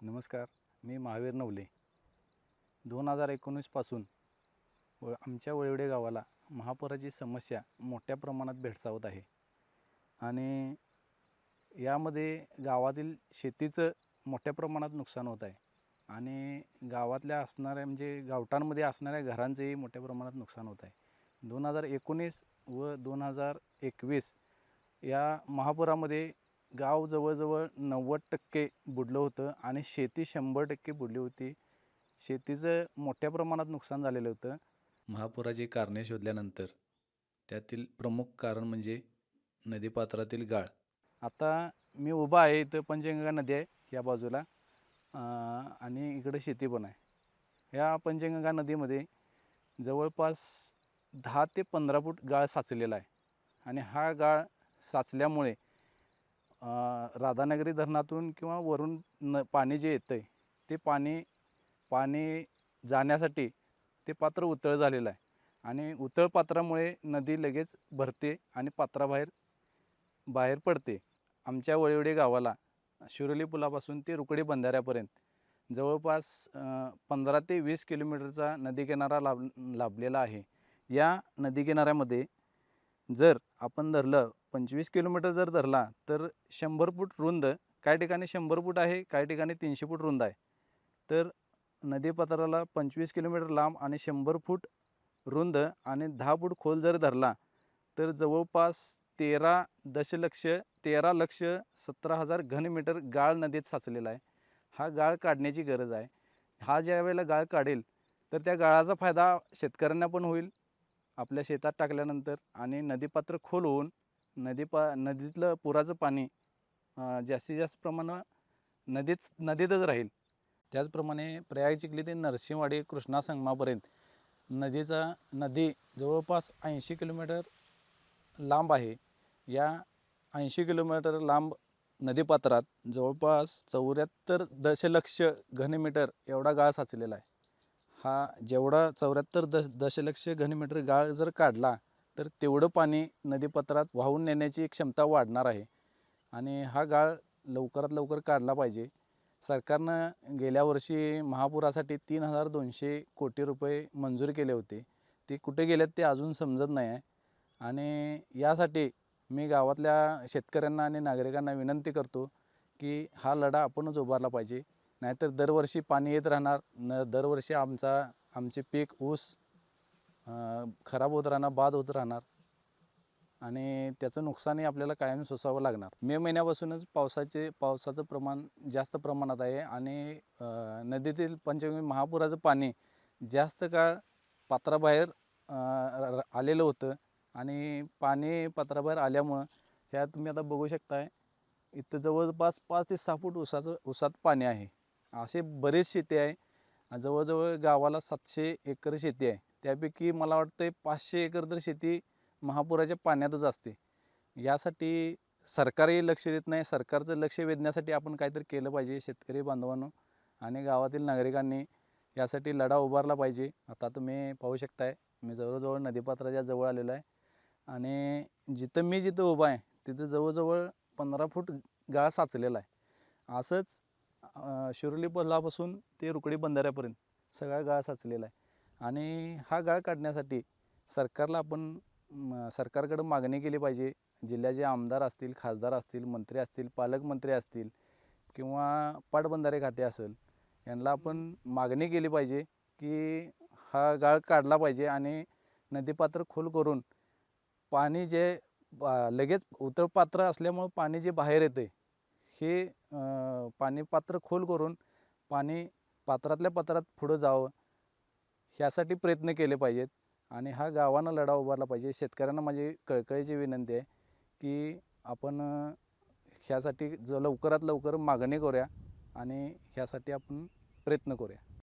नमस्कार मी महावीर नवले. दोन हजार एकोणीसपासून व आमच्या वळवडे गावाला महापुराची समस्या मोठ्या प्रमाणात भेडसावत आहे. आणि यामध्ये गावातील शेतीचं मोठ्या प्रमाणात नुकसान होत आहे. आणि गावातल्या असणाऱ्या म्हणजे गावटांमध्ये असणाऱ्या घरांचंही मोठ्या प्रमाणात नुकसान होत आहे. दोन हजार एकोणीस व दोन हजार एकवीस या महापुरामध्ये गाव जवळजवळ नव्वद टक्के बुडलं होतं आणि शेती शंभर टक्के बुडली होती. शेतीचं मोठ्या प्रमाणात नुकसान झालेलं होतं. महापुराची कारणे शोधल्यानंतर त्यातील प्रमुख कारण म्हणजे नदीपात्रातील गाळ. आता मी उभा आहे इथं पंचगंगा नदी आहे या बाजूला अं, आणि इकडं शेती पण आहे. या पंचगंगा नदीमध्ये जवळपास दहा ते पंधरा फूट गाळ साचलेला आहे. आणि हा गाळ साचल्यामुळे राधानगरी धरणातून किंवा वरून न पाणी जे येतं आहे ते पाणी पाणी जाण्यासाठी ते पात्र उतळ झालेलं आहे. आणि उतळ पात्रामुळे नदी लगेच भरते आणि पात्राबाहेर बाहेर पडते. आमच्या वळवडे गावाला शिरोली पुलापासून ते रुकडे बंधाऱ्यापर्यंत जवळपास पंधरा ते वीस किलोमीटरचा नदीकिनारा लाभ लाभलेला आहे. या नदीकिनाऱ्यामध्ये जर आपण धरलं पंचवीस किलोमीटर जर धरला तर शंभर फूट रुंद काही ठिकाणी शंभर फूट आहे काही ठिकाणी तीनशे फूट रुंद आहे. तर नदीपात्राला पंचवीस किलोमीटर लांब आणि शंभर फूट रुंद आणि दहा फूट खोल जर धरला तर जवळपास तेरा दशलक्ष तेरा लक्ष सतरा हजार घनमीटर गाळ नदीत साचलेला आहे. हा गाळ काढण्याची गरज आहे. हा ज्या वेळेला गाळ काढेल तर त्या गाळाचा फायदा शेतकऱ्यांना पण होईल आपल्या शेतात टाकल्यानंतर आणि नदीपात्र खोल होऊन नदी पा नदीतलं पुराचं पाणी जास्तीत जास्त प्रमाण नदीत नदीतच राहील. त्याचप्रमाणे प्रयाग चिखली ते नरसिंहवाडी कृष्णा संगमापर्यंत नदीचा नदी जवळपास ऐंशी किलोमीटर लांब आहे. या ऐंशी किलोमीटर लांब नदीपात्रात जवळपास चौऱ्याहत्तर दशलक्ष घनमीटर एवढा गाळ साचलेला आहे. हा जेवढा चौऱ्याहत्तर दश दशलक्ष घनमीटर गाळ जर काढला तर तेवढं पाणी नदीपात्रात वाहून नेण्याची क्षमता वाढणार आहे. आणि हा गाळ लवकरात लवकर काढला पाहिजे. सरकारनं गेल्या वर्षी महापुरासाठी तीन हजार दोनशे कोटी रुपये मंजूर केले होते. ते कुठे गेलेत ते अजून समजत नाही आहे. आणि यासाठी मी गावातल्या शेतकऱ्यांना आणि नागरिकांना विनंती करतो की हा लढा आपणच उभारला पाहिजे. नाहीतर दरवर्षी पाणी येत राहणार. न दरवर्षी आमचा आमचे पीक ऊस खराब होत राहणार बाद होत राहणार आणि त्याचं नुकसानही आपल्याला कायम सोसावं लागणार. मे महिन्यापासूनच पावसाचे पावसाचं प्रमाण जास्त प्रमाणात आहे आणि नदीतील पंचमी महापुराचं पाणी जास्त काळ पात्राबाहेर र- आलेलं होतं आणि पाणी पात्राबाहेर आल्यामुळं ह्या तुम्ही आता बघू शकताय इथं जवळपास पाच ते सहा फूट उसाचं उसात पाणी आहे. असे बरेच शेती आहे. जवळजवळ गावाला सातशे एकर शेती आहे. त्यापैकी मला वाटतं पाचशे एकर तर शेती महापुराच्या पाण्यातच असते. यासाठी सरकारही लक्ष देत नाही. सरकारचं लक्ष वेधण्यासाठी आपण काहीतरी केलं पाहिजे शेतकरी बांधवांनो आणि गावातील नागरिकांनी यासाठी लढा उभारला पाहिजे. आता तुम्ही पाहू शकताय मी जवळजवळ नदीपात्राच्या जवळ आलेलो आहे आणि जिथं मी जिथं उभा आहे तिथं जवळजवळ पंधरा फूट गाळ साचलेला आहे. असंच शिरोली पल्लापासून ते रुकडी बंधाऱ्यापर्यंत सगळा गाळ साचलेला आहे. आणि हा गाळ काढण्यासाठी सरकारला आपण म, सरकारकडं मागणी केली पाहिजे. जिल्ह्याचे आमदार असतील खासदार असतील मंत्री असतील पालकमंत्री असतील किंवा पाटबंधारे खाते असेल यांना आपण मागणी केली पाहिजे की हा गाळ काढला पाहिजे आणि नदीपात्र खोल करून पाणी जे बा- लगेच उतरपात्र असल्यामुळं पाणी जे बाहेर येते हे पाणीपात्र पाणी पात्र खोल करून पाणी पात्रातल्या पात्रात पुढं जावं. ह्यासाठी प्रयत्न केले पाहिजेत. आणि हा गावानं लढा उभारला पाहिजे. शेतकऱ्यांना माझी कळकळीची विनंती आहे की आपण ह्यासाठी ज लवकरात लवकर मागणी करूया आणि ह्यासाठी आपण प्रयत्न करूया.